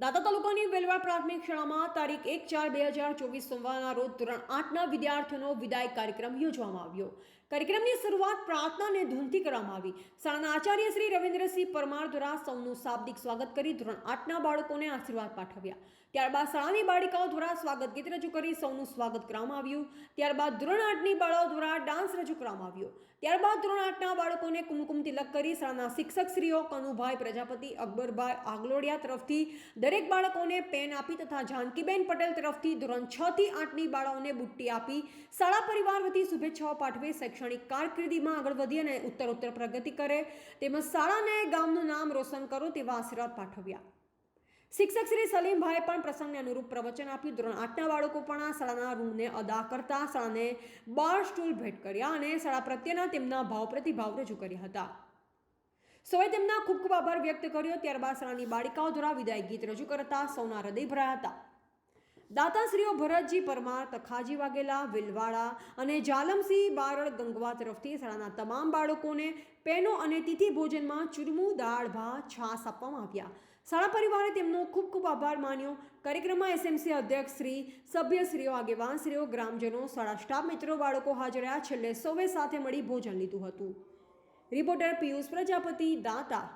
દાતા તાલુકાની વેલવા પ્રાથમિક શાળામાં તારીખ એક ચાર બે હજાર ચોવીસ સોમવારના રોજ ધોરણ આઠના વિદ્યાર્થીઓનો વિદાય કાર્યક્રમ યોજવામાં આવ્યો. કાર્યક્રમની શરૂઆત પ્રાર્થના અને ધૂનથી કરવામાં આવી. શાળાના આચાર્ય શ્રી રવિન્દ્રસિંહ પરમાર દ્વારા સૌનું શાબ્દિક સ્વાગત કરી ધોરણ આઠના બાળકોને આશીર્વાદ પાઠવ્યા. ત્યારબાદ શાળાની બાળિકાઓ દ્વારા સ્વાગત ગીત રજૂ કરી સૌનું સ્વાગત કરવામાં આવ્યું. ત્યારબાદ ધોરણ આઠની બાળાઓ દ્વારા ડાન્સ રજૂ કરવામાં આવ્યો. ત્યારબાદ ધોરણ આઠના બાળકોને કુમકુમ તિલક કરી શાળાના શિક્ષક શ્રીઓ કનુભાઈ પ્રજાપતિ, અકબરભાઈ આગલોડિયા તરફથી દરેક બાળકોને પેન આપી તથા જાનકીબેન પટેલ તરફથી ધોરણ છ થી આઠની બાળાઓને બુટ્ટી આપી શાળા પરિવાર વતી શુભેચ્છાઓ પાઠવી શૈક્ષણિક કારકિર્દીમાં આગળ વધી અને ઉત્તરોત્તર પ્રગતિ કરે. તેમજ શાળાને ગામનું નામ રોશન કરો તેવા આશીર્વાદ પાઠવ્યા. શિક્ષક શ્રી સલીમભાઈ પણ પ્રસંગને અનુરૂપ પ્રવચન આપ્યું. ધોરણ આઠના બાળકો પણ આ શાળાના ઋણને અદા કરતા શાળાને બાર સ્ટૂલ ભેટ કર્યા અને શાળા પ્રત્યેના તેમના ભાવ પ્રતિભાવ રજૂ કર્યા હતા. સૌએ તેમના ખૂબ ખૂબ આભાર વ્યક્ત કર્યો. ત્યારબાદ શાળાની બાળિકાઓ દ્વારા વિદાય ગીત રજૂ કરતા સૌના હૃદય ભરાયા હતા. દાતાશ્રીઓ ભરતજી પરમાર તખાજી વાઘેલા વિલવાડા અને જાલમસિંહ બારડ ગંગવા તરફથી શાળાના તમામ બાળકોને પેનો અને તિથિ ભોજનમાં ચૂરમું દાળ, ભાત, છાશ આપવામાં આવ્યા. શાળા પરિવારે તેમનો ખૂબ ખૂબ આભાર માન્યો. કાર્યક્રમમાં એસએમસી અધ્યક્ષ શ્રી, સભ્યશ્રીઓ, આગેવાનશ્રીઓ, ગ્રામજનો, શાળા સ્ટાફ મિત્રો, બાળકો હાજર રહ્યા. છેલ્લે સૌએ સાથે મળી ભોજન લીધું હતું. રિપોર્ટર પિયુષ પ્રજાપતિ દાતા